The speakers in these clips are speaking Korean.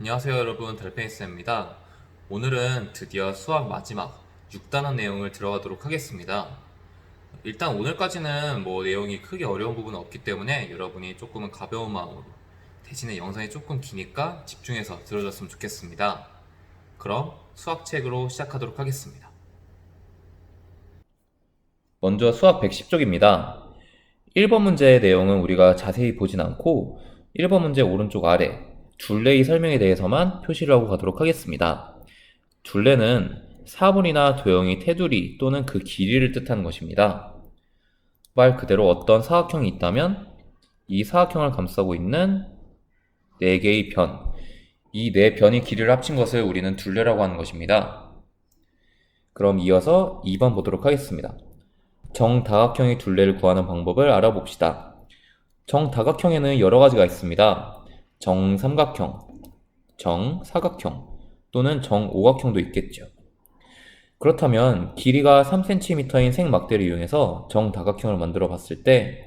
안녕하세요 여러분. 달팽이쌤입니다. 오늘은 드디어 수학 마지막 6단원 내용을 들어가도록 하겠습니다. 일단 오늘까지는 뭐 내용이 크게 어려운 부분은 없기 때문에 여러분이 조금은 가벼운 마음으로 대신에 영상이 조금 기니까 집중해서 들어줬으면 좋겠습니다. 그럼 수학책으로 시작하도록 하겠습니다. 먼저 수학 110쪽입니다. 1번 문제의 내용은 우리가 자세히 보진 않고 1번 문제 오른쪽 아래 둘레의 설명에 대해서만 표시를 하고 가도록 하겠습니다. 둘레는 사분이나 도형이 테두리 또는 그 길이를 뜻하는 것입니다. 말 그대로 어떤 사각형이 있다면 이 사각형을 감싸고 있는 네 개의 변, 이네 변의 길이를 합친 것을 우리는 둘레라고 하는 것입니다. 그럼 이어서 2번 보도록 하겠습니다. 정다각형의 둘레를 구하는 방법을 알아봅시다. 정다각형에는 여러 가지가 있습니다. 정삼각형, 정사각형 또는 정오각형도 있겠죠. 그렇다면 길이가 3cm인 생막대를 이용해서 정다각형을 만들어 봤을 때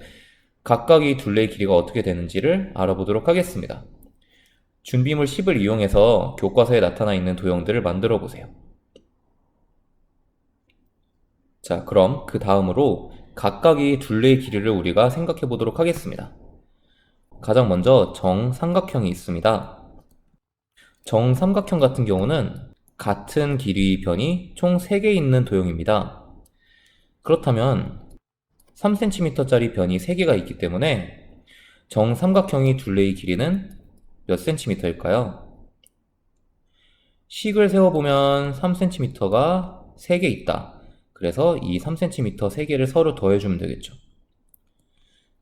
각각의 둘레의 길이가 어떻게 되는지를 알아보도록 하겠습니다. 준비물 10을 이용해서 교과서에 나타나 있는 도형들을 만들어 보세요. 자, 그럼 그 다음으로 각각의 둘레의 길이를 우리가 생각해 보도록 하겠습니다. 가장 먼저 정삼각형이 있습니다. 정삼각형 같은 경우는 같은 길이 변이 총 3개 있는 도형입니다. 그렇다면 3cm짜리 변이 3개가 있기 때문에 정삼각형의 둘레의 길이는 몇 cm일까요? 식을 세워보면 3cm가 3개 있다. 그래서 이 3cm 3개를 서로 더해주면 되겠죠.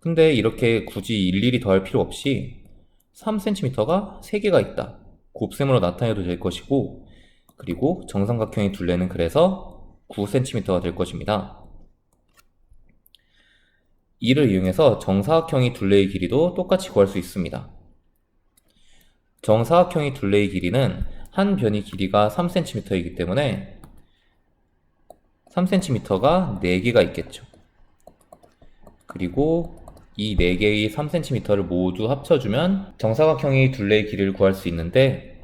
근데 이렇게 굳이 일일이 더할 필요 없이 3cm가 3개가 있다. 곱셈으로 나타내도 될 것이고, 그리고 정삼각형의 둘레는 그래서 9cm가 될 것입니다. 이를 이용해서 정사각형의 둘레의 길이도 똑같이 구할 수 있습니다. 정사각형의 둘레의 길이는 한 변의 길이가 3cm이기 때문에 3cm가 4개가 있겠죠. 그리고 이 4개의 3cm를 모두 합쳐주면 정사각형의 둘레의 길이를 구할 수 있는데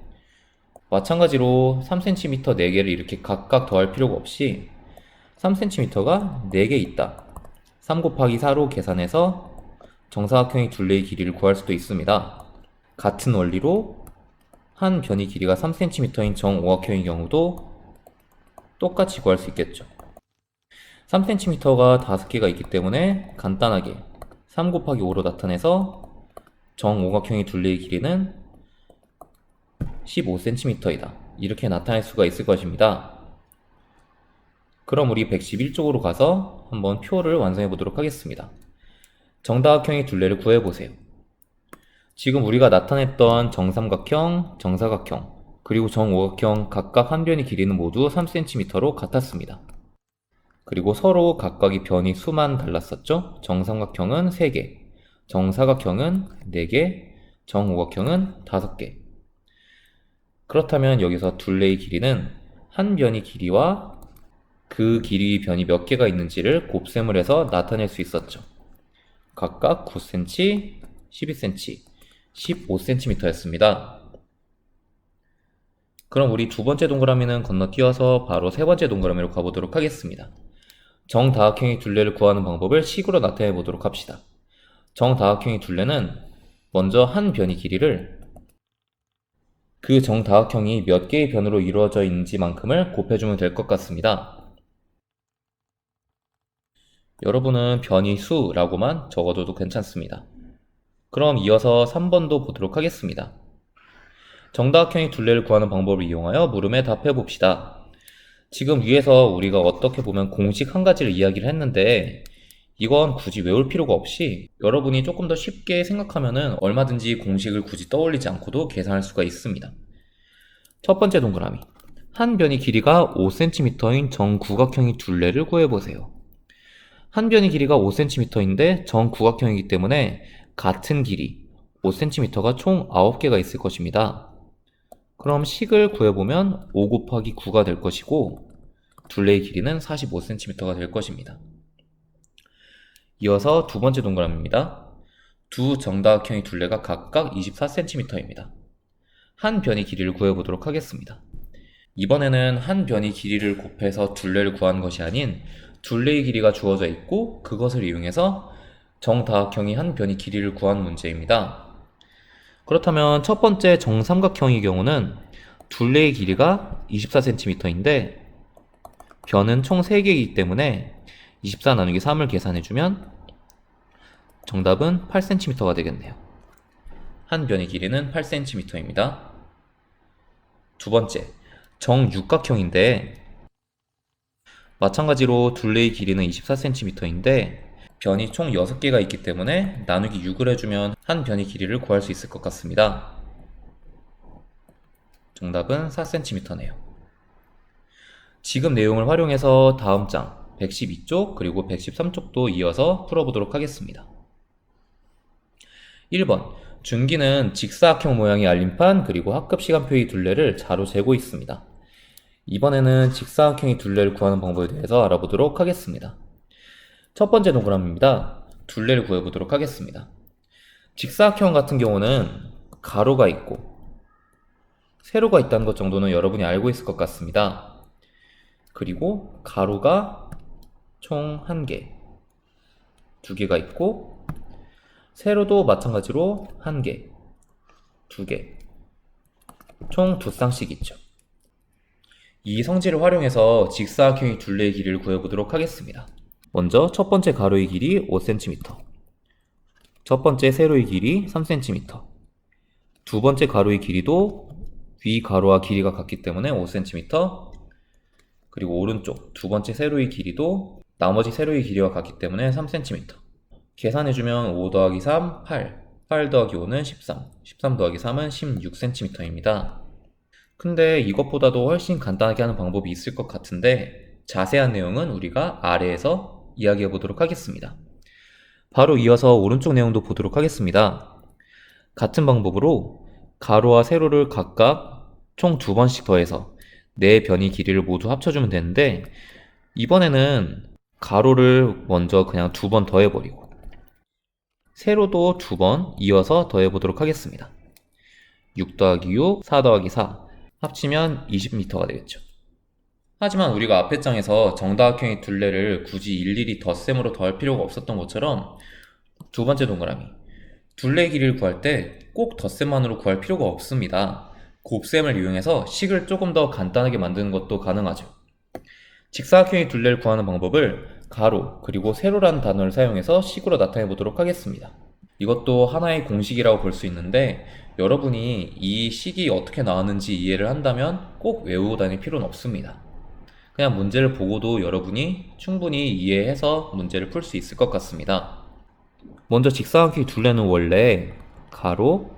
마찬가지로 3cm 4개를 이렇게 각각 더할 필요가 없이 3cm가 4개 있다. 3 곱하기 4로 계산해서 정사각형의 둘레의 길이를 구할 수도 있습니다. 같은 원리로 한 변의 길이가 3cm인 정오각형의 경우도 똑같이 구할 수 있겠죠. 3cm가 5개가 있기 때문에 간단하게 3 곱하기 5로 나타내서 정오각형의 둘레의 길이는 15cm이다. 이렇게 나타낼 수가 있을 것입니다. 그럼 우리 111쪽으로 가서 한번 표를 완성해 보도록 하겠습니다. 정다각형의 둘레를 구해 보세요. 지금 우리가 나타냈던 정삼각형, 정사각형, 그리고 정오각형 각각 한 변의 길이는 모두 3cm로 같았습니다. 그리고 서로 각각의 변이 수만 달랐었죠? 정삼각형은 3개, 정사각형은 4개, 정오각형은 5개. 그렇다면 여기서 둘레의 길이는 한 변의 길이와 그 길이 변이 몇 개가 있는지를 곱셈을 해서 나타낼 수 있었죠. 각각 9cm, 12cm, 15cm였습니다. 그럼 우리 두 번째 동그라미는 건너뛰어서 바로 세 번째 동그라미로 가보도록 하겠습니다. 정다각형의 둘레를 구하는 방법을 식으로 나타내 보도록 합시다. 정다각형의 둘레는 먼저 한 변의 길이를 그 정다각형이 몇 개의 변으로 이루어져 있는지만큼을 곱해주면 될 것 같습니다. 여러분은 변의 수라고만 적어둬도 괜찮습니다. 그럼 이어서 3번도 보도록 하겠습니다. 정다각형의 둘레를 구하는 방법을 이용하여 물음에 답해 봅시다. 지금 위에서 우리가 어떻게 보면 공식 한 가지를 이야기를 했는데 이건 굳이 외울 필요가 없이 여러분이 조금 더 쉽게 생각하면은 얼마든지 공식을 굳이 떠올리지 않고도 계산할 수가 있습니다. 첫 번째 동그라미. 한 변의 길이가 5cm인 정구각형의 둘레를 구해보세요. 한 변의 길이가 5cm인데 정구각형이기 때문에 같은 길이 5cm가 총 9개가 있을 것입니다. 그럼 식을 구해보면 5 곱하기 9가 될 것이고 둘레의 길이는 45cm가 될 것입니다. 이어서 두 번째 동그라미입니다. 두 정다각형의 둘레가 각각 24cm입니다. 한 변의 길이를 구해보도록 하겠습니다. 이번에는 한 변의 길이를 곱해서 둘레를 구한 것이 아닌 둘레의 길이가 주어져 있고 그것을 이용해서 정다각형이 한 변의 길이를 구한 문제입니다. 그렇다면 첫 번째 정삼각형의 경우는 둘레의 길이가 24cm인데 변은 총 3개이기 때문에 24 나누기 3을 계산해주면 정답은 8cm가 되겠네요. 한 변의 길이는 8cm입니다. 두 번째, 정육각형인데 마찬가지로 둘레의 길이는 24cm인데 변이 총 6개가 있기 때문에 나누기 6을 해주면 한 변의 길이를 구할 수 있을 것 같습니다. 정답은 4cm네요. 지금 내용을 활용해서 다음 장 112쪽 그리고 113쪽도 이어서 풀어보도록 하겠습니다. 1번 준기는 직사각형 모양의 알림판 그리고 학급 시간표의 둘레를 자로 재고 있습니다. 이번에는 직사각형의 둘레를 구하는 방법에 대해서 알아보도록 하겠습니다. 첫 번째 동그라미입니다. 둘레를 구해보도록 하겠습니다. 직사각형 같은 경우는 가로가 있고 세로가 있다는 것 정도는 여러분이 알고 있을 것 같습니다. 그리고 가로가 총 1개, 2개가 있고 세로도 마찬가지로 1개, 2개, 총두 쌍씩 있죠. 이 성질을 활용해서 직사각형의 둘레의 길이를 구해보도록 하겠습니다. 먼저 첫 번째 가로의 길이 5cm, 첫 번째 세로의 길이 3cm, 두 번째 가로의 길이도 위 가로와 길이가 같기 때문에 5cm, 그리고 오른쪽 두 번째 세로의 길이도 나머지 세로의 길이와 같기 때문에 3cm. 계산해주면 5 더하기 3, 8, 8 더하기 5는 13, 13 더하기 3은 16cm입니다. 근데 이것보다도 훨씬 간단하게 하는 방법이 있을 것 같은데 자세한 내용은 우리가 아래에서 이야기해 보도록 하겠습니다. 바로 이어서 오른쪽 내용도 보도록 하겠습니다. 같은 방법으로 가로와 세로를 각각 총 두 번씩 더해서 네 변의 길이를 모두 합쳐주면 되는데 이번에는 가로를 먼저 그냥 두 번 더해버리고 세로도 두 번 이어서 더해보도록 하겠습니다. 6 더하기 6, 4 더하기 4 합치면 20m가 되겠죠. 하지만 우리가 앞에 장에서 정다각형의 둘레를 굳이 일일이 덧셈으로 더할 필요가 없었던 것처럼 두 번째 동그라미 둘레 길이를 구할 때 꼭 덧셈만으로 구할 필요가 없습니다. 곱셈을 이용해서 식을 조금 더 간단하게 만드는 것도 가능하죠. 직사각형의 둘레를 구하는 방법을 가로 그리고 세로라는 단어를 사용해서 식으로 나타내 보도록 하겠습니다. 이것도 하나의 공식이라고 볼 수 있는데 여러분이 이 식이 어떻게 나왔는지 이해를 한다면 꼭 외우고 다닐 필요는 없습니다. 그냥 문제를 보고도 여러분이 충분히 이해해서 문제를 풀 수 있을 것 같습니다. 먼저 직사각형의 둘레는 원래 가로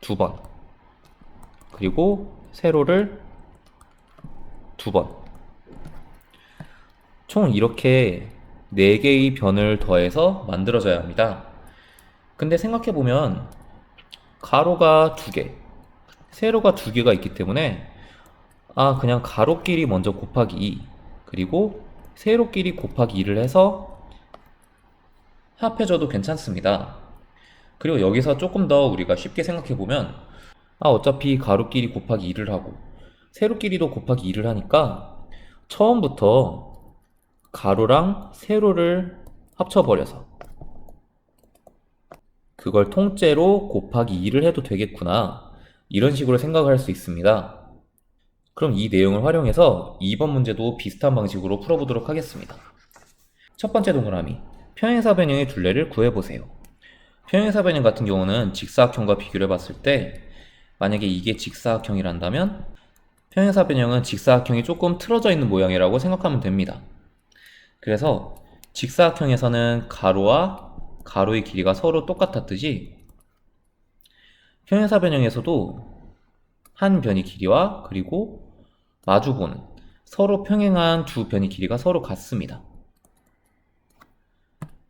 두 번, 그리고 세로를 두 번. 총 이렇게 4개의 변을 더해서 만들어져야 합니다. 근데 생각해 보면 가로가 2개, 세로가 2개가 있기 때문에 아 그냥 가로끼리 먼저 곱하기 2 그리고 세로끼리 곱하기 2를 해서 합해줘도 괜찮습니다. 그리고 여기서 조금 더 우리가 쉽게 생각해보면 아 어차피 가로끼리 곱하기 2를 하고 세로끼리도 곱하기 2를 하니까 처음부터 가로랑 세로를 합쳐버려서 그걸 통째로 곱하기 2를 해도 되겠구나 이런 식으로 생각을 할 수 있습니다. 그럼 이 내용을 활용해서 2번 문제도 비슷한 방식으로 풀어보도록 하겠습니다. 첫 번째 동그라미 평행사 변형의 둘레를 구해보세요. 평행사 변형 같은 경우는 직사각형과 비교를 해봤을 때 만약에 이게 직사각형이란다면 평행사 변형은 직사각형이 조금 틀어져 있는 모양이라고 생각하면 됩니다. 그래서 직사각형에서는 가로와 가로의 길이가 서로 똑같았듯이 평행사 변형에서도 한 변의 길이와 그리고 마주보는 서로 평행한 두 변의 길이가 서로 같습니다.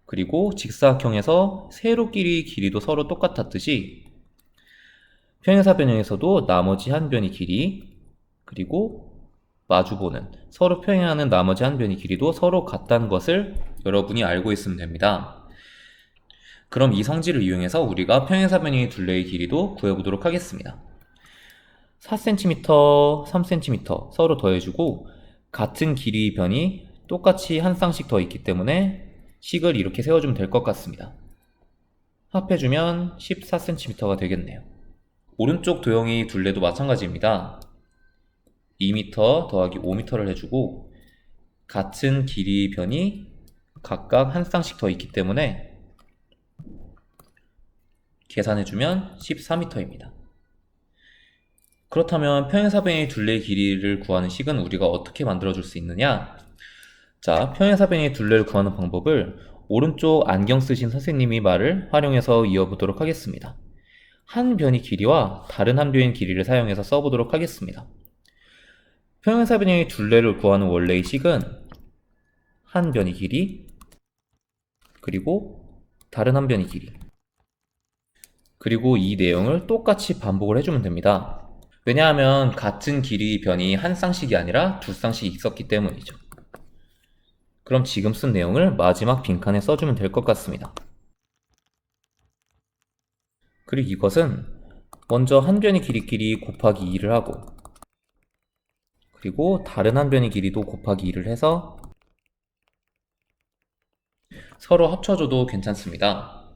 그리고 직사각형에서 세로끼리 길이도 서로 똑같았듯이 평행사 변형에서도 나머지 한 변의 길이 그리고 마주보는 서로 평행하는 나머지 한 변의 길이도 서로 같다는 것을 여러분이 알고 있으면 됩니다. 그럼 이 성질을 이용해서 우리가 평행사변의 둘레의 길이도 구해보도록 하겠습니다. 4cm, 3cm 서로 더해주고 같은 길이 변이 똑같이 한 쌍씩 더 있기 때문에 식을 이렇게 세워주면 될 것 같습니다. 합해주면 14cm가 되겠네요. 오른쪽 도형이 둘레도 마찬가지입니다. 2m 더하기 5m를 해주고 같은 길이 변이 각각 한 쌍씩 더 있기 때문에 계산해주면 14m입니다. 그렇다면 평행사변의 둘레의 길이를 구하는 식은 우리가 어떻게 만들어줄 수 있느냐? 자, 평행사변의 둘레를 구하는 방법을 오른쪽 안경 쓰신 선생님이 말을 활용해서 이어보도록 하겠습니다. 한 변의 길이와 다른 한 변의 길이를 사용해서 써보도록 하겠습니다. 평행사변의 둘레를 구하는 원래의 식은 한 변의 길이 그리고 다른 한 변의 길이 그리고 이 내용을 똑같이 반복을 해주면 됩니다. 왜냐하면 같은 길이 변이 한 쌍씩이 아니라 두 쌍씩 있었기 때문이죠. 그럼 지금 쓴 내용을 마지막 빈칸에 써주면 될 것 같습니다. 그리고 이것은 먼저 한 변의 길이끼리 곱하기 2를 하고 그리고 다른 한 변의 길이도 곱하기 2를 해서 서로 합쳐줘도 괜찮습니다.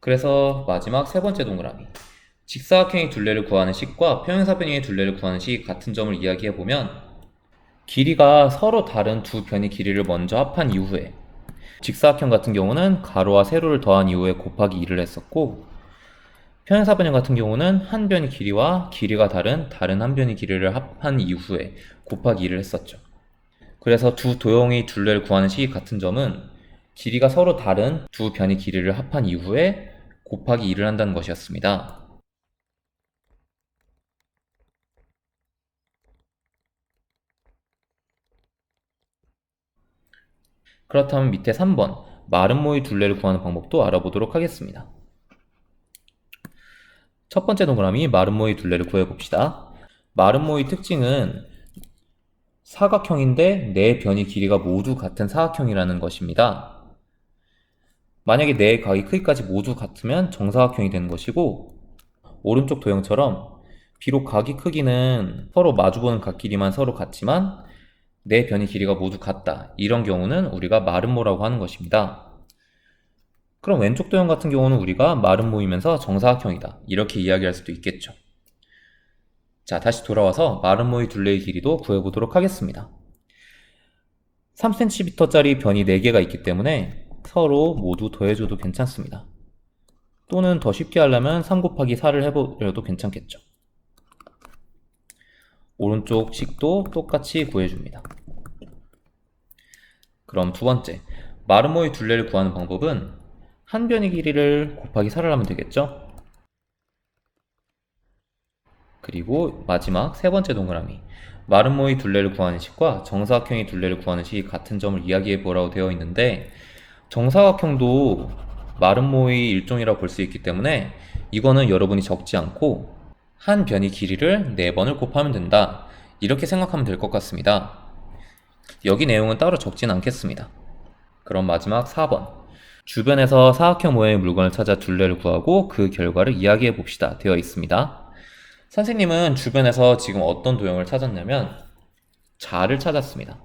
그래서 마지막 세 번째 동그라미 직사각형의 둘레를 구하는 식과 평행사변의 둘레를 구하는 식 같은 점을 이야기해 보면 길이가 서로 다른 두 변의 길이를 먼저 합한 이후에 직사각형 같은 경우는 가로와 세로를 더한 이후에 곱하기 2를 했었고 평행사변형 같은 경우는 한 변의 길이와 길이가 다른 다른 한 변의 길이를 합한 이후에 곱하기 2를 했었죠. 그래서 두 도형의 둘레를 구하는 식이 같은 점은 길이가 서로 다른 두 변의 길이를 합한 이후에 곱하기 2를 한다는 것이었습니다. 그렇다면 밑에 3번 마른 모의 둘레를 구하는 방법도 알아보도록 하겠습니다. 첫 번째 동그라미 마른 모의 둘레를 구해봅시다. 마른 모의 특징은 사각형인데 네 변의 길이가 모두 같은 사각형이라는 것입니다. 만약에 네 각의 크기까지 모두 같으면 정사각형이 되는 것이고 오른쪽 도형처럼 비록 각의 크기는 서로 마주보는 각 길이만 서로 같지만 네 변의 길이가 모두 같다. 이런 경우는 우리가 마름모라고 하는 것입니다. 그럼 왼쪽 도형 같은 경우는 우리가 마름모이면서 정사각형이다. 이렇게 이야기할 수도 있겠죠. 자, 다시 돌아와서 마름모의 둘레의 길이도 구해보도록 하겠습니다. 3cm짜리 변이 4개가 있기 때문에 서로 모두 더해줘도 괜찮습니다. 또는 더 쉽게 하려면 3 곱하기 4를 해버려도 괜찮겠죠. 오른쪽 식도 똑같이 구해줍니다. 그럼 두 번째, 마름모의 둘레를 구하는 방법은 한 변의 길이를 곱하기 4를 하면 되겠죠? 그리고 마지막 세 번째 동그라미, 마름모의 둘레를 구하는 식과 정사각형의 둘레를 구하는 식이 같은 점을 이야기해 보라고 되어 있는데 정사각형도 마름모의 일종이라고 볼 수 있기 때문에 이거는 여러분이 적지 않고 한 변의 길이를 4번을 곱하면 된다. 이렇게 생각하면 될 것 같습니다. 여기 내용은 따로 적진 않겠습니다. 그럼 마지막 4번. 주변에서 사각형 모양의 물건을 찾아 둘레를 구하고 그 결과를 이야기해 봅시다. 되어 있습니다. 선생님은 주변에서 지금 어떤 도형을 찾았냐면 자를 찾았습니다.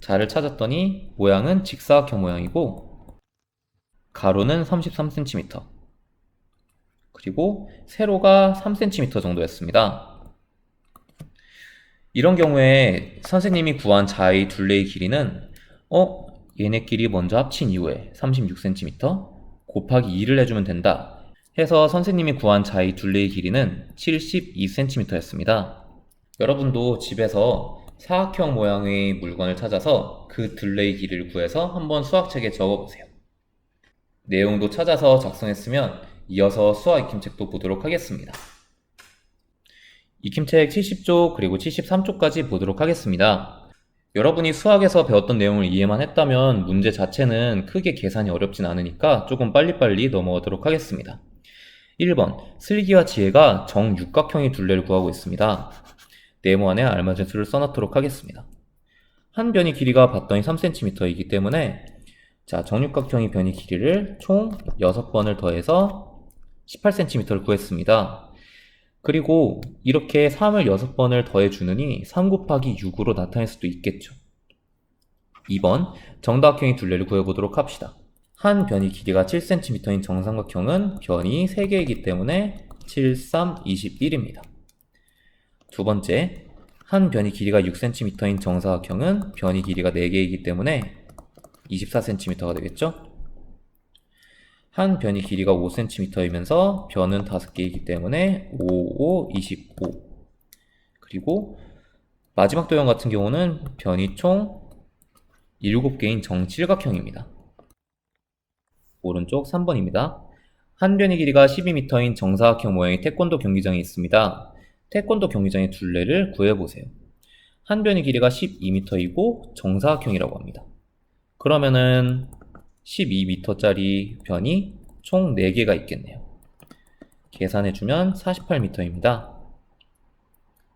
자를 찾았더니 모양은 직사각형 모양이고 가로는 33cm 그리고 세로가 3cm 정도였습니다. 이런 경우에 선생님이 구한 자의 둘레의 길이는 어? 얘네끼리 먼저 합친 이후에 36cm 곱하기 2를 해주면 된다 해서 선생님이 구한 자의 둘레의 길이는 72cm였습니다. 여러분도 집에서 사각형 모양의 물건을 찾아서 그 둘레의 길이를 구해서 한번 수학책에 적어보세요. 내용도 찾아서 작성했으면 이어서 수학 익힘책도 보도록 하겠습니다. 익힘책 70쪽 그리고 73쪽까지 보도록 하겠습니다. 여러분이 수학에서 배웠던 내용을 이해만 했다면 문제 자체는 크게 계산이 어렵진 않으니까 조금 빨리빨리 넘어가도록 하겠습니다. 1번 슬기와 지혜가 정육각형의 둘레를 구하고 있습니다. 네모 안에 알맞은 수를 써놓도록 하겠습니다. 한 변의 길이가 봤더니 3cm이기 때문에 자, 정육각형의 변이 길이를 총 6번을 더해서 18cm를 구했습니다. 그리고 이렇게 3을 6번을 더해주느니 3 곱하기 6으로 나타낼 수도 있겠죠. 2번 정다각형의 둘레를 구해보도록 합시다. 한 변이 길이가 7cm인 정삼각형은 변이 3개이기 때문에 7, 3, 21입니다. 두 번째, 한 변이 길이가 6cm인 정사각형은 변이 길이가 4개이기 때문에 24cm가 되겠죠? 한 변이 길이가 5cm이면서 변은 5개이기 때문에 5, 5, 25. 그리고 마지막 도형 같은 경우는 변이 총 7개인 정칠각형입니다. 오른쪽 3번입니다. 한 변이 길이가 12m인 정사각형 모양의 태권도 경기장이 있습니다. 태권도 경기장의 둘레를 구해보세요. 한 변이 길이가 12m이고 정사각형이라고 합니다. 그러면은 12m짜리 변이 총 4개가 있겠네요. 계산해주면 48m입니다.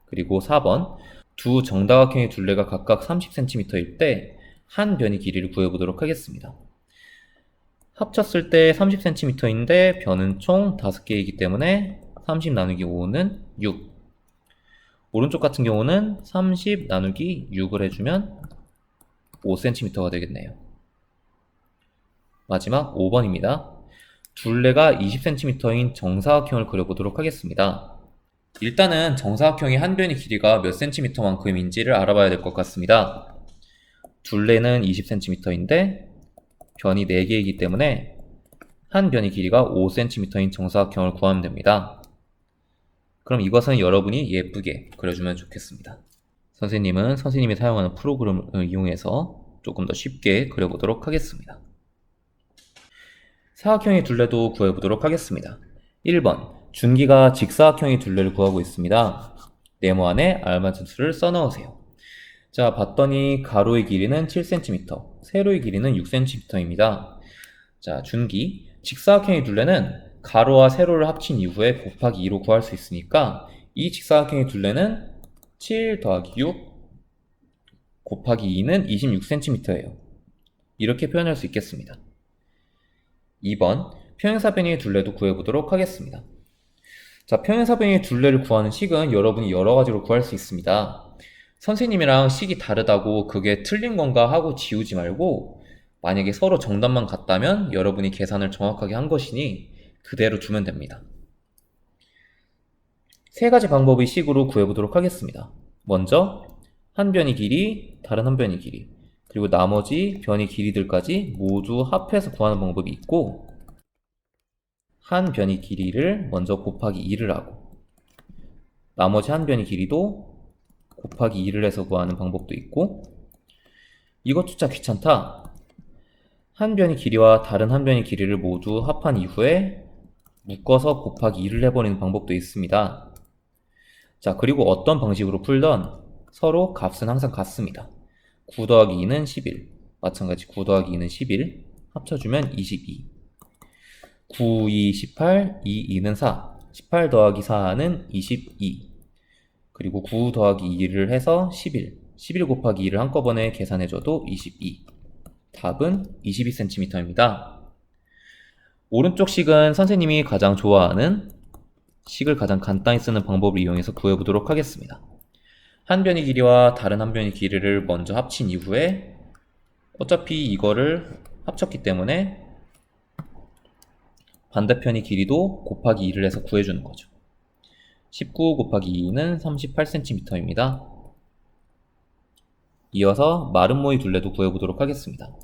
그리고 4번 두 정다각형의 둘레가 각각 30cm일 때 한 변이 길이를 구해보도록 하겠습니다. 합쳤을 때 30cm인데 변은 총 5개이기 때문에 30 나누기 5는 6 오른쪽 같은 경우는 30 나누기 6을 해주면 5cm가 되겠네요. 마지막 5번입니다. 둘레가 20cm인 정사각형을 그려보도록 하겠습니다. 일단은 정사각형의 한 변의 길이가 몇 cm만큼인지를 알아봐야 될 것 같습니다. 둘레는 20cm인데 변이 4개이기 때문에 한 변의 길이가 5cm인 정사각형을 구하면 됩니다. 그럼 이것은 여러분이 예쁘게 그려주면 좋겠습니다. 선생님은 선생님이 사용하는 프로그램을 이용해서 조금 더 쉽게 그려보도록 하겠습니다. 사각형의 둘레도 구해보도록 하겠습니다. 1번 준기가 직사각형의 둘레를 구하고 있습니다. 네모 안에 알맞은 수를 써넣으세요. 자, 봤더니 가로의 길이는 7cm, 세로의 길이는 6cm입니다. 자, 준기. 직사각형의 둘레는 가로와 세로를 합친 이후에 곱하기 2로 구할 수 있으니까 이 직사각형의 둘레는 7 더하기 6 곱하기 2는 26cm예요. 이렇게 표현할 수 있겠습니다. 2번 평행사변의 둘레도 구해보도록 하겠습니다. 자, 평행사변의 둘레를 구하는 식은 여러분이 여러 가지로 구할 수 있습니다. 선생님이랑 식이 다르다고 그게 틀린 건가 하고 지우지 말고 만약에 서로 정답만 같다면 여러분이 계산을 정확하게 한 것이니 그대로 두면 됩니다. 세 가지 방법의 식으로 구해보도록 하겠습니다. 먼저 한 변이 길이, 다른 한 변이 길이, 그리고 나머지 변이 길이들까지 모두 합해서 구하는 방법이 있고 한 변이 길이를 먼저 곱하기 2를 하고 나머지 한 변이 길이도 곱하기 2를 해서 구하는 방법도 있고 이것조차 귀찮다. 한 변이 길이와 다른 한 변이 길이를 모두 합한 이후에 묶어서 곱하기 2를 해버리는 방법도 있습니다. 자, 그리고 어떤 방식으로 풀던 서로 값은 항상 같습니다. 9 더하기 2는 11. 마찬가지 9 더하기 2는 11. 합쳐주면 22. 9, 2, 18, 2, 2는 4. 18 더하기 4는 22. 그리고 9 더하기 2를 해서 11. 11 곱하기 2를 한꺼번에 계산해줘도 22. 답은 22cm입니다. 오른쪽 식은 선생님이 가장 좋아하는 식을 가장 간단히 쓰는 방법을 이용해서 구해보도록 하겠습니다. 한 변의 길이와 다른 한 변의 길이를 먼저 합친 이후에 어차피 이거를 합쳤기 때문에 반대편의 길이도 곱하기 2를 해서 구해주는 거죠. 19 곱하기 2는 38cm입니다. 이어서 마름모의 둘레도 구해보도록 하겠습니다.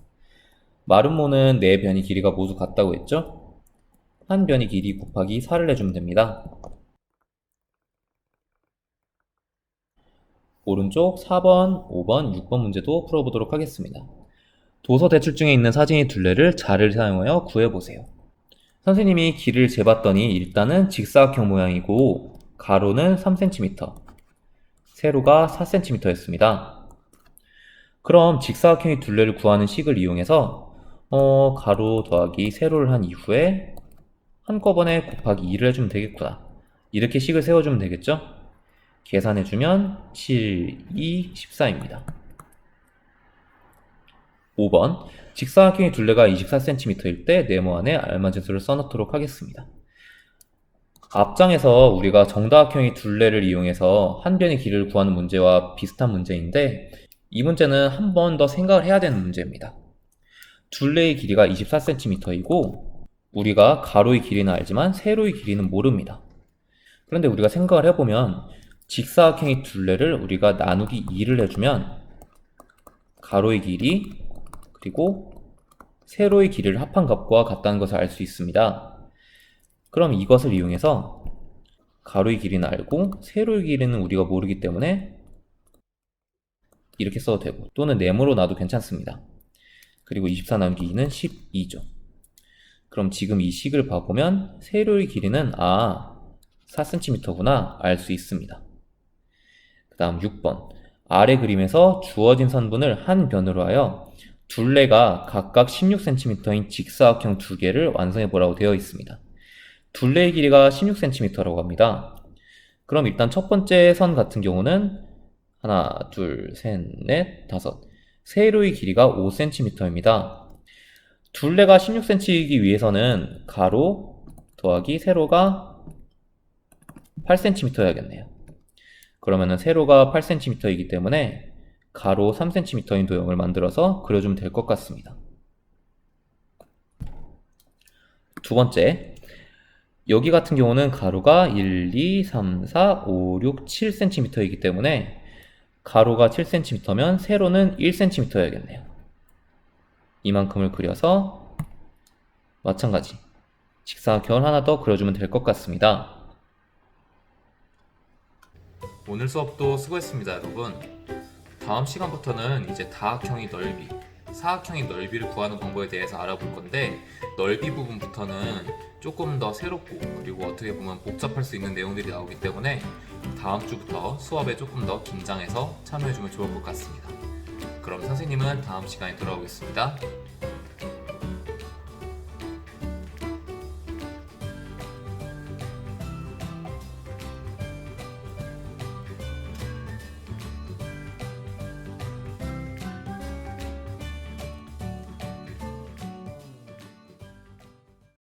마름모는 네 변의 길이가 모두 같다고 했죠? 한 변의 길이 곱하기 4를 해주면 됩니다. 오른쪽 4번, 5번, 6번 문제도 풀어보도록 하겠습니다. 도서 대출중에 있는 사진의 둘레를 자를 사용하여 구해보세요. 선생님이 길을 재봤더니 일단은 직사각형 모양이고 가로는 3cm, 세로가 4cm였습니다. 그럼 직사각형의 둘레를 구하는 식을 이용해서 어, 가로 더하기 세로를 한 이후에 한꺼번에 곱하기 2를 해주면 되겠구나. 이렇게 식을 세워주면 되겠죠? 계산해주면 7, 2, 14입니다. 5번 직사각형의 둘레가 24cm일 때 네모 안에 알맞은 수를 써놓도록 하겠습니다. 앞장에서 우리가 정다각형의 둘레를 이용해서 한 변의 길이를 구하는 문제와 비슷한 문제인데 이 문제는 한 번 더 생각을 해야 되는 문제입니다. 둘레의 길이가 24cm이고 우리가 가로의 길이는 알지만 세로의 길이는 모릅니다. 그런데 우리가 생각을 해보면 직사각형의 둘레를 우리가 나누기 2를 해주면 가로의 길이 그리고 세로의 길이를 합한 값과 같다는 것을 알 수 있습니다. 그럼 이것을 이용해서 가로의 길이는 알고 세로의 길이는 우리가 모르기 때문에 이렇게 써도 되고 또는 네모로 놔도 괜찮습니다. 그리고 24 나누기 2는 12죠. 그럼 지금 이 식을 봐보면 세로의 길이는 아 4cm구나 알 수 있습니다. 그 다음 6번 아래 그림에서 주어진 선분을 한 변으로 하여 둘레가 각각 16cm인 직사각형 두 개를 완성해 보라고 되어 있습니다. 둘레의 길이가 16cm라고 합니다. 그럼 일단 첫 번째 선 같은 경우는 하나, 둘, 셋, 넷, 다섯. 세로의 길이가 5cm입니다. 둘레가 16cm이기 위해서는 가로 더하기 세로가 8cm여야겠네요. 그러면은 세로가 8cm이기 때문에 가로 3cm인 도형을 만들어서 그려주면 될 것 같습니다. 두 번째, 여기 같은 경우는 가로가 1, 2, 3, 4, 5, 6, 7cm이기 때문에 가로가 7cm면 세로는 1cm여야겠네요. 이만큼을 그려서 마찬가지 직사각형을 하나 더 그려주면 될 것 같습니다. 오늘 수업도 수고했습니다, 여러분. 다음 시간부터는 이제 다각형의 넓이, 사각형의 넓이를 구하는 방법에 대해서 알아볼 건데 넓이 부분부터는 조금 더 새롭고 그리고 어떻게 보면 복잡할 수 있는 내용들이 나오기 때문에 다음 주부터 수업에 조금 더 긴장해서 참여해주면 좋을 것 같습니다. 그럼 선생님은 다음 시간에 돌아오겠습니다.